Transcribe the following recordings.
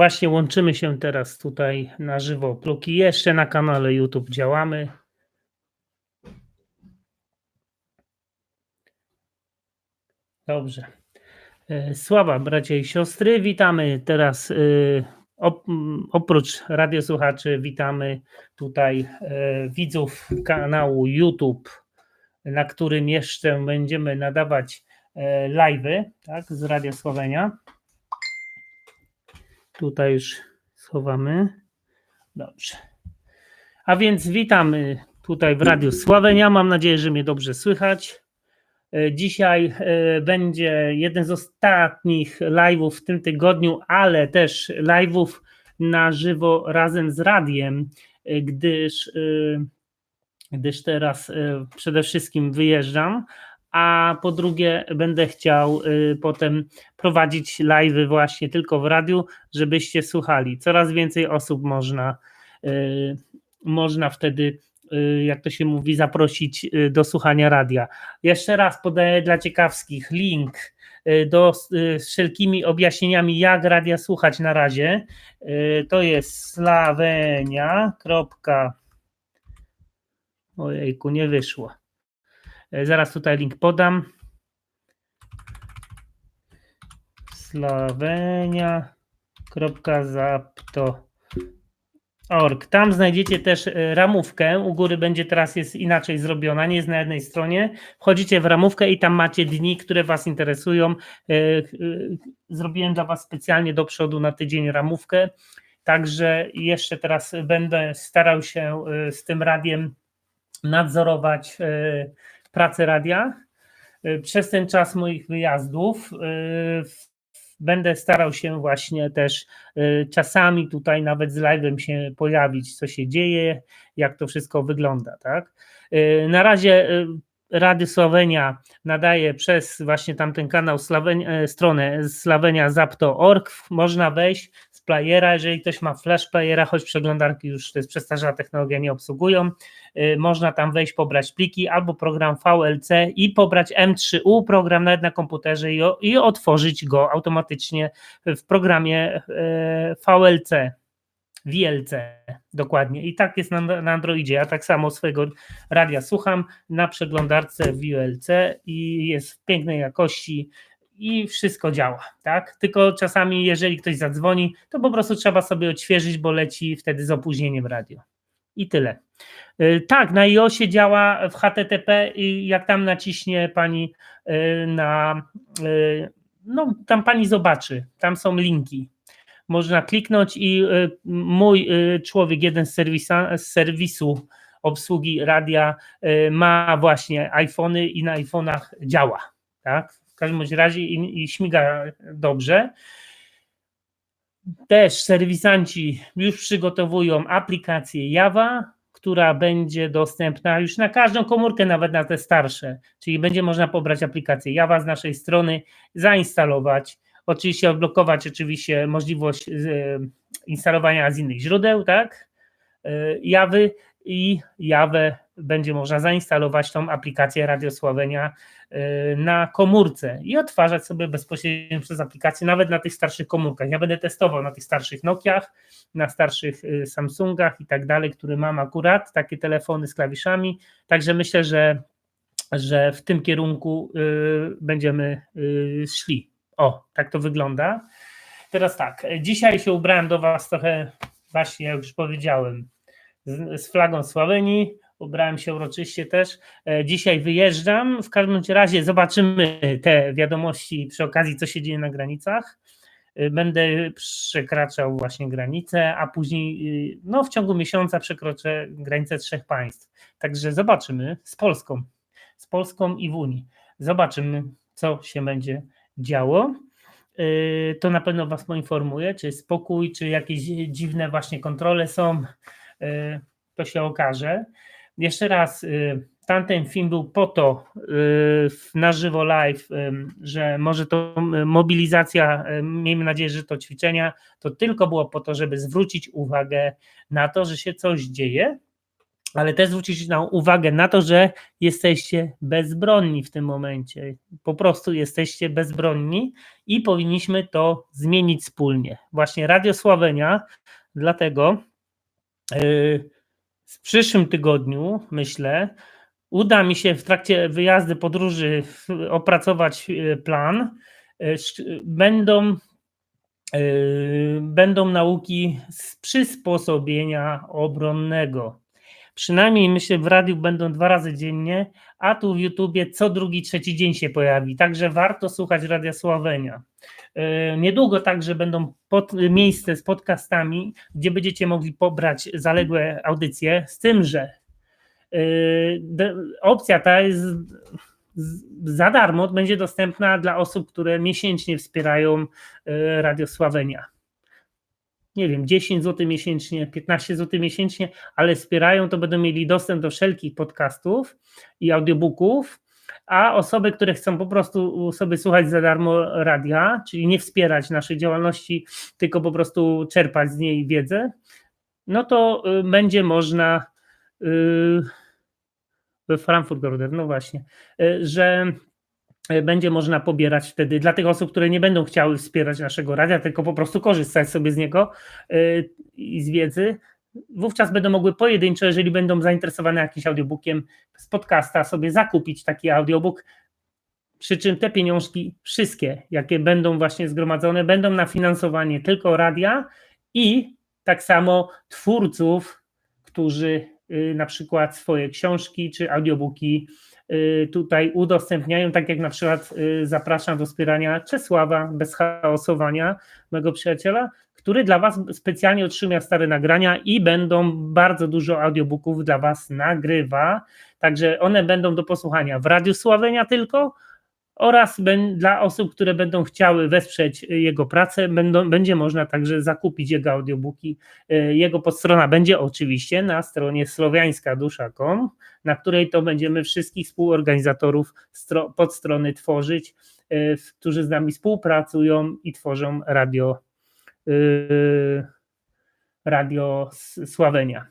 Właśnie łączymy się teraz tutaj na żywo. Pluki jeszcze na kanale YouTube działamy. Dobrze. E, Sława, bracia i siostry, witamy teraz. e, Oprócz radiosłuchaczy, witamy tutaj e, widzów kanału YouTube, na którym jeszcze będziemy nadawać live'y tak, z Radia Słowenia. Tutaj już schowamy. Dobrze. A więc witamy tutaj w Radiu Sławenia. Mam nadzieję, że mnie dobrze słychać. E, Dzisiaj e, będzie jeden z ostatnich live'ów w tym tygodniu, ale też live'ów na żywo razem z radiem, e, gdyż, gdyż teraz przede wszystkim wyjeżdżam, a po drugie będę chciał e, potem prowadzić live'y właśnie tylko w radiu, żebyście słuchali. Coraz więcej osób można, y, można wtedy, y, jak to się mówi, zaprosić y, do słuchania radia. Jeszcze raz podaję dla ciekawskich link y, do, y, z wszelkimi objaśnieniami, jak radia słuchać na razie. Y, To jest slawenia. Ojejku, nie wyszło. Y, Zaraz tutaj link podam. Slavenia.zapto.org. Tam znajdziecie też e, ramówkę. U góry będzie teraz jest inaczej zrobiona, nie jest na jednej stronie. Wchodzicie w ramówkę i tam macie dni, które Was interesują. E, e, Zrobiłem dla Was specjalnie do przodu na tydzień ramówkę. Także jeszcze teraz będę starał się e, z tym radiem nadzorować e, pracę radia. E, Przez ten czas moich wyjazdów e, będę starał się właśnie też y, czasami tutaj nawet z live'em się pojawić, co się dzieje, jak to wszystko wygląda, tak? Y, Na razie y, Rady Słowenia nadaje przez właśnie tamten kanał Slawenia, e, stronę slawenia.zapto.org. Można wejść playera, jeżeli ktoś ma flash playera, choć przeglądarki już to jest przestarzała technologia, nie obsługują. Y, Można tam wejść, pobrać pliki albo program VLC i pobrać M3U, program nawet na komputerze i, i otworzyć go automatycznie w programie e, VLC. VLC, dokładnie. I tak jest na, na Androidzie. Ja tak samo swojego radia słucham na przeglądarce VLC i jest w pięknej jakości i wszystko działa, tak? Tylko czasami, jeżeli ktoś zadzwoni, to po prostu trzeba sobie odświeżyć, bo leci wtedy z opóźnieniem radio. I tyle. Y, Tak, na iOSie działa w HTTP i jak tam naciśnie pani y, na, y, no tam pani zobaczy, tam są linki. Można kliknąć i mój człowiek, jeden z, serwisa, z serwisu obsługi radia ma właśnie iPhony i na iPhone'ach działa, tak? Każdym razie i, i śmiga dobrze. Też serwisanci już przygotowują aplikację Java, która będzie dostępna już na każdą komórkę, nawet na te starsze. Czyli będzie można pobrać aplikację Java z naszej strony, zainstalować. Oczywiście odblokować oczywiście możliwość e, instalowania z innych źródeł, tak? E, Jawy i Jawę będzie można zainstalować tą aplikację Radiosławienia e, na komórce i odtwarzać sobie bezpośrednio przez aplikację, nawet na tych starszych komórkach. Ja będę testował na tych starszych Nokiach, na starszych y, Samsungach i tak dalej, które mam akurat, takie telefony z klawiszami. Także myślę, że, że w tym kierunku y, będziemy y, szli. O, tak to wygląda. Teraz tak, dzisiaj się ubrałem do Was trochę, właśnie jak już powiedziałem, z, z flagą Sławenii. Ubrałem się uroczyście też. E, Dzisiaj wyjeżdżam. W każdym razie zobaczymy te wiadomości przy okazji, co się dzieje na granicach. E, Będę przekraczał właśnie granicę, a później y, no, w ciągu miesiąca przekroczę granicę trzech państw. Także zobaczymy z Polską, z Polską i w Unii. Zobaczymy, co się będzie działo. To na pewno Was poinformuję, czy spokój, czy jakieś dziwne właśnie kontrole są. Y, To się okaże. Jeszcze raz, y, tamten film był po to y, na żywo live, że może to mobilizacja, miejmy nadzieję, że to ćwiczenia, to tylko było po to, żeby zwrócić uwagę na to, że się coś dzieje ale też zwrócić na uwagę na to, że jesteście bezbronni w tym momencie. Po prostu jesteście bezbronni i powinniśmy to zmienić wspólnie. Właśnie Radio Sławenia, dlatego w przyszłym tygodniu, myślę, uda mi się w trakcie wyjazdy, podróży opracować yy, plan. Yy, będą będą nauki z przysposobienia obronnego. Przynajmniej myślę, w radiu będą dwa razy dziennie, a tu w YouTubie co drugi, trzeci dzień się pojawi. Także warto słuchać Radia Sławenia. E, niedługo także będą pod, miejsce z podcastami, gdzie będziecie mogli pobrać zaległe audycje, z tym, że e, opcja ta jest za darmo, będzie dostępna dla osób, które miesięcznie wspierają e, Radio Sławenia nie wiem, 10 zł miesięcznie, 15 zł miesięcznie, ale wspierają, to będą mieli dostęp do wszelkich podcastów i audiobooków, a osoby, które chcą po prostu sobie słuchać za darmo radia, czyli nie wspierać naszej działalności, tylko po prostu czerpać z niej wiedzę, no to y, będzie można y, we Frankfurt no właśnie, y, że będzie można pobierać wtedy dla tych osób, które nie będą chciały wspierać naszego radia, tylko po prostu korzystać sobie z niego e, i z wiedzy. Wówczas będą mogły pojedynczo, jeżeli będą zainteresowane jakimś audiobookiem z podcasta, sobie zakupić taki audiobook. Przy czym te pieniążki, wszystkie, jakie będą właśnie zgromadzone, będą na finansowanie tylko radia i tak samo twórców, którzy na przykład swoje książki czy audiobooki Y, tutaj udostępniają, tak jak na przykład y, zapraszam do wspierania Czesława bez chaosowania, mojego przyjaciela, który dla Was specjalnie otrzyma stare nagrania i będą bardzo dużo audiobooków dla Was nagrywa. Także one będą do posłuchania w Radiu Sławenia tylko, oraz dla osób, które będą chciały wesprzeć jego pracę, będą, będzie można także zakupić jego audiobooki. E, jego podstrona będzie oczywiście na stronie słowiańskadusza.com, na której to będziemy wszystkich współorganizatorów podstrony tworzyć, e, którzy z nami współpracują i tworzą radio, e, radio Sławenia.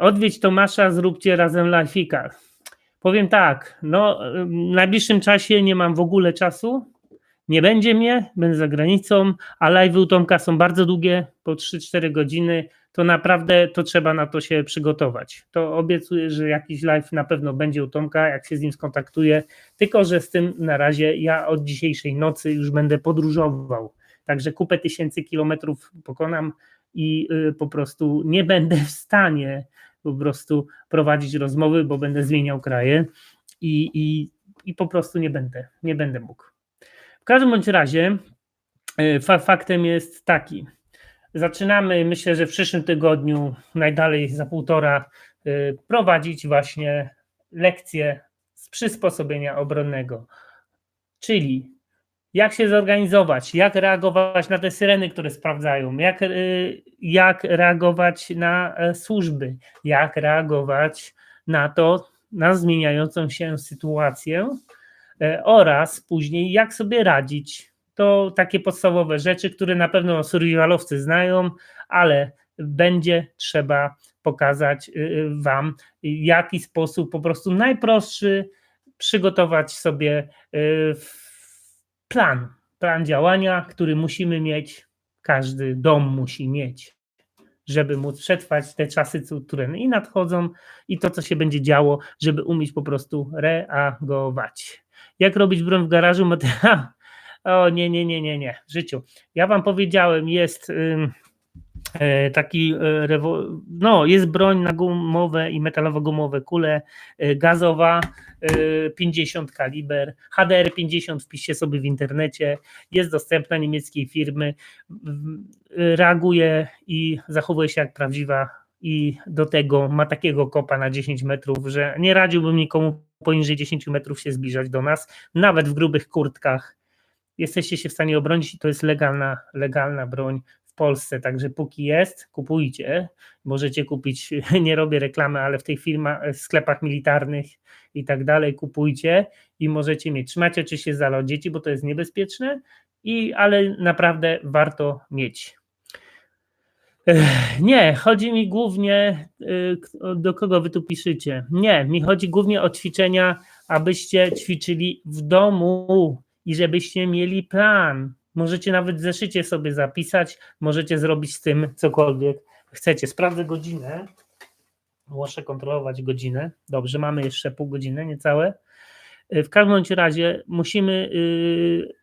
Odwiedź Tomasza, zróbcie razem live'ika. Powiem tak, no w najbliższym czasie nie mam w ogóle czasu, nie będzie mnie, będę za granicą, a live u Tomka są bardzo długie, po 3-4 godziny, to naprawdę to trzeba na to się przygotować. To obiecuję, że jakiś live na pewno będzie u Tomka, jak się z nim skontaktuję, tylko że z tym na razie ja od dzisiejszej nocy już będę podróżował, także kupę tysięcy kilometrów pokonam i y, po prostu nie będę w stanie po prostu prowadzić rozmowy, bo będę zmieniał kraje i, i, i po prostu nie będę, nie będę mógł. W każdym bądź razie e, faktem jest taki. Zaczynamy, myślę, że w przyszłym tygodniu, najdalej za półtora, e, prowadzić właśnie lekcje z przysposobienia obronnego. Czyli jak się zorganizować, jak reagować na te syreny, które sprawdzają, jak, y, jak reagować na e, służby, jak reagować na to, na zmieniającą się sytuację e, oraz później jak sobie radzić. To takie podstawowe rzeczy, które na pewno survivalowcy znają, ale będzie trzeba pokazać y, y, Wam, w jaki sposób po prostu najprostszy przygotować sobie w plan, plan działania, który musimy mieć, każdy dom musi mieć, żeby móc przetrwać te czasy, które i nadchodzą, i to, co się będzie działo, żeby umieć po prostu reagować. Jak robić broń w garażu? O nie, nie, nie, nie, nie, w życiu. Ja wam powiedziałem, jest. Yy, taki, e, no jest broń na gumowe i metalowo-gumowe kule e, gazowa 50 kaliber, HDR 50 wpiszcie sobie w internecie, jest dostępna niemieckiej firmy, reaguje i zachowuje się jak prawdziwa i do tego ma takiego kopa na 10 metrów, że nie radziłbym nikomu poniżej 10 metrów się zbliżać do nas, nawet w grubych kurtkach. Jesteście się w stanie obronić i to jest legalna, legalna broń w Polsce, także póki jest, kupujcie. Możecie kupić, nie robię reklamy, ale w tych firmach, w sklepach militarnych i tak dalej, kupujcie i możecie mieć. Trzymacie oczywiście za dzieci, bo to jest niebezpieczne, i, ale naprawdę warto mieć. Nie, chodzi mi głównie, y, do kogo wy tu piszecie. Nie, mi chodzi głównie o ćwiczenia, abyście ćwiczyli w domu i żebyście mieli plan. Możecie nawet zeszycie sobie zapisać, możecie zrobić z tym cokolwiek chcecie. Sprawdzę godzinę. Muszę kontrolować godzinę. Dobrze, mamy jeszcze pół godziny, niecałe. Y, W każdym razie musimy y,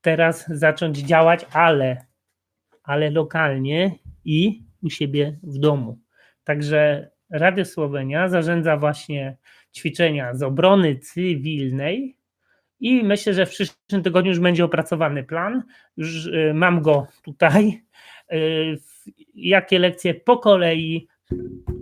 teraz zacząć działać, ale ale lokalnie i u siebie w domu. Także Radio Słowenia zarządza właśnie ćwiczenia z obrony cywilnej i myślę, że w przyszłym tygodniu już będzie opracowany plan. Już y, mam go tutaj. Y, Jakie lekcje po kolei,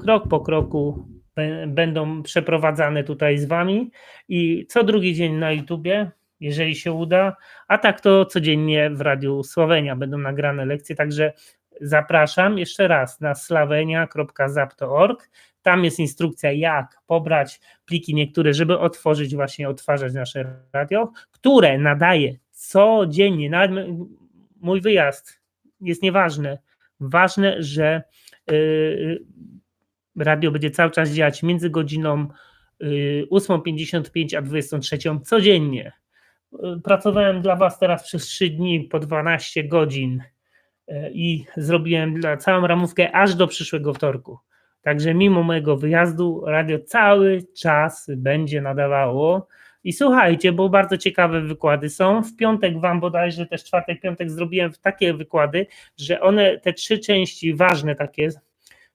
krok po kroku bę- będą przeprowadzane tutaj z Wami i co drugi dzień na YouTubie, jeżeli się uda, a tak to codziennie w Radiu Słowenia będą nagrane lekcje, także zapraszam jeszcze raz na slawenia.zap.org. Tam jest instrukcja, jak pobrać pliki niektóre, żeby otworzyć, właśnie odtwarzać nasze radio, które nadaje codziennie. Nawet mój wyjazd jest nieważne. Ważne, że yy, radio będzie cały czas działać między godziną yy, 8.55 a 23.00 codziennie. Y, Pracowałem dla Was teraz przez 3 dni po 12 godzin y, i zrobiłem dla całą ramówkę aż do przyszłego wtorku. Także mimo mojego wyjazdu radio cały czas będzie nadawało. I słuchajcie, bo bardzo ciekawe wykłady są. W piątek Wam bodajże też czwartek, piątek zrobiłem takie wykłady, że one, te trzy części ważne takie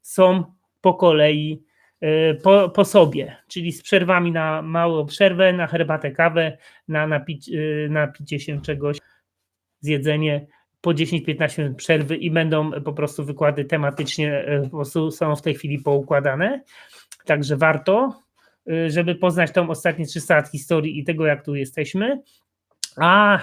są po kolei y, po, po sobie, czyli z przerwami na małą przerwę, na herbatę, kawę, na napić, y, napicie się czegoś, zjedzenie po 10-15 minut przerwy i będą po prostu wykłady tematycznie y, po prostu są w tej chwili poukładane. Także warto, y, żeby poznać tą ostatnie 300 lat historii i tego, jak tu jesteśmy. A